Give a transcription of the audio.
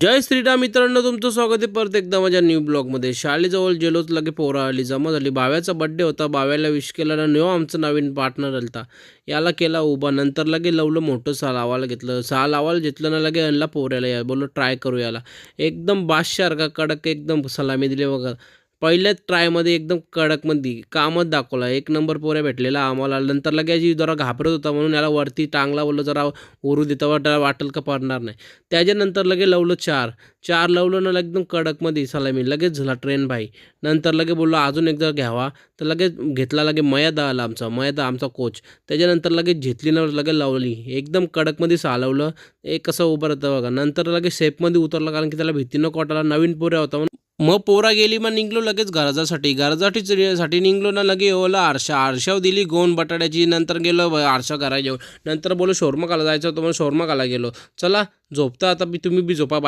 जय श्रीराम मित्रांनो तुमचं स्वागत आहे परत एकदा माझ्या न्यू ब्लॉगमध्ये शाळेजवळ जेलोच लगे पोरा आली जमा झाली बाव्याचा बड्डे होता बाव्याला विश केला ना न्यू आमचं नवीन पार्टनर आलता. याला केला उभा नंतर लगे लवलं मोठं सा लावायला घेतलं. सहा लावायला घेतलं ना लगे आणला पोऱ्याला या बोललो ट्राय करू याला. एकदम बादशासारखा कडक एकदम सलामी दिली बघा. पहिल्याच ट्रायमध्ये एकदम कडकमध्ये कामच दाखवला. एक नंबर पोऱ्या भेटलेला आम्हाला. नंतर लगेच जरा घाबरत होता म्हणून याला वरती टांगला बोललो जरा उरू देता वाट वाटेल का पडणार नाही. त्याच्यानंतर लगे लवलं चार. चार लवलं ना एकदम कडकमध्ये. सलामी लगेच झाला ट्रेन भाई नंतर लगे बोललो अजून एकदा घ्यावा. तर लगेच घेतला लगे मयादा आला आमचा. मयादा आमचा कोच. त्याच्यानंतर लगेच घेतली ना लगे लावली. एकदम कडकमध्ये सालवलं एक कसं उभं राहतं बघा. नंतर लगेच शेपमध्ये उतरलं कारण की त्याला भीती नको वाटायला. नवीन पोऱ्या होता म्हणून मग पोरा गेली मग निघलो लगेच गरजासाठी. गरजाटीच साठी निघलो ना लगे ओला आरशा. आरशाव दिली गोन बटाट्याची नंतर गेलो आरशा करा नंतर बोलो शोरमा खाला जायचं होतं मग शोरमा खाला गेलो. चला झोपता आता बी तुम्ही बी झोपा बाय.